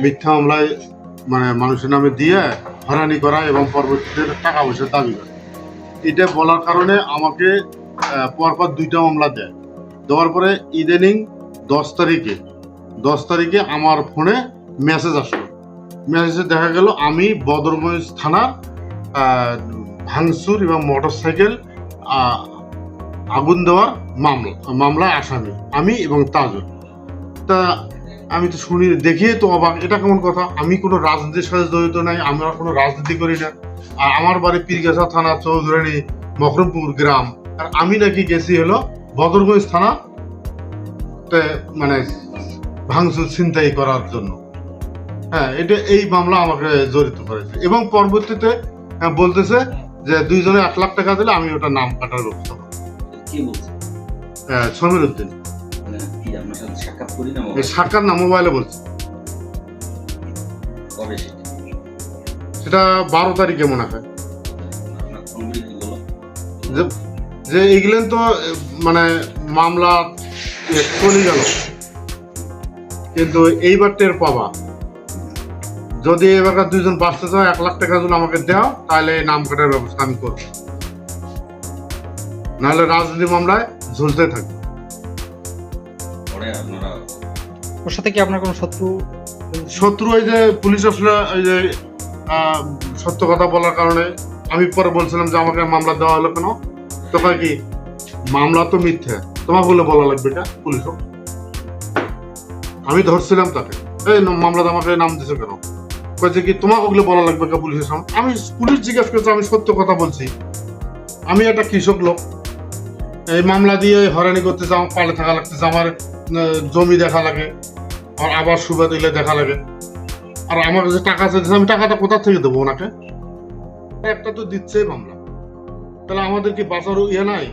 মিথ্যা মামলায় মানে মানুষের নামে দিয়ে হয়রানি করা এবং পরবর্তীতে টাকা পয়সা দাবি করা। এটা বলার কারণে আমাকে পরপর দুইটা মামলা দেয়। দেওয়ার পরে ইদানিং দশ তারিখে দশ তারিখে আমার ফোনে মেসেজ আসলো। মেসেজে দেখা গেল আমি বদরগঞ্জ থানার ভাঙচুর এবং মোটর সাইকেল আগুন দেওয়ার মামলা, মামলায় আসামি, আমি এবং তাজুল। তা আমি তো শুনি দেখে তো অবাক। এটা কেমন কথা? আমি কোনো রাজনীতির সাথে জড়িত নাই আমরা কোনো রাজনীতি করি না। আর আমার বাড়ি পীরগাছা থানা চৌধুরানী মকরমপুর গ্রাম। আর আমি নাকি গেছি হলো বদরগঞ্জ থানা তে মানে ভাঙচুর ছিনতাই করার জন্য। হ্যাঁ এটা এই মামলা আমাকে জড়িত করেছে। এবং পরবর্তীতে হ্যাঁ, বলতেছে যে দুইজনে এক লাখ টাকা দিলে আমি ওটা নাম কাটার ব্যবস্থা করব। কি হ্যাঁ, সমীর উদ্দিন। কি আপনার সাথে সাক্ষাৎ করি না এই সাক্ষাৎ না মোবাইলে বলছে। কবে সেটা? সেটা বারো তারিখে মনে হয়। আপনার ফোনগুলি কি বলো? যে তো মানে মামলা চলে গেল। কিন্তু এইবার টের পাবা। যদি এবার দুইজন বাঁচতে চাও এক লাখ টাকা যদি আমাকে দাও তাহলে এই নাম কাটার ব্যবস্থা আমি করব। নাহলে রাজনীতি মামলায় ঝুলতে থাকবে। পরে আপনারা ওর সাথে কি আপনার কোনো শত্রু? শত্রু ওই যে পুলিশ অফিসার ওই যে সত্য কথা বলার কারণে আমি পরে বলছিলাম যে আমাকে মামলা দেওয়া হলো কেন? তো কি মামলা তো মিথ্যে। তোমার বলে বলা লাগবে এটা পুলিশ আমি ধরছিলাম তাকে। এই মামলাতে আমাকে নাম দিছে কেন? কয়েছে কি তোমাকে ওগুলো বলা লাগবে কা পুলিশের সামনে? আমি পুলিশ জিজ্ঞেস করছে আমি সত্য কথা বলছি। আমি একটা কৃষক লোক। এই মামলা দিয়ে হয়রানি করতেছে আমার পালে থাকা লাগতেছে আমার জমি দেখা লাগে, আর আবার সুবিধা দিলে দেখা লাগে। আর আমার কাছে টাকা চাইছে আমি টাকাটা কোথা থেকে দেবো ওনাকে? একটা তো দিচ্ছেই মামলা। তাহলে আমাদের কি বাঁচারও ইয়ে নাই?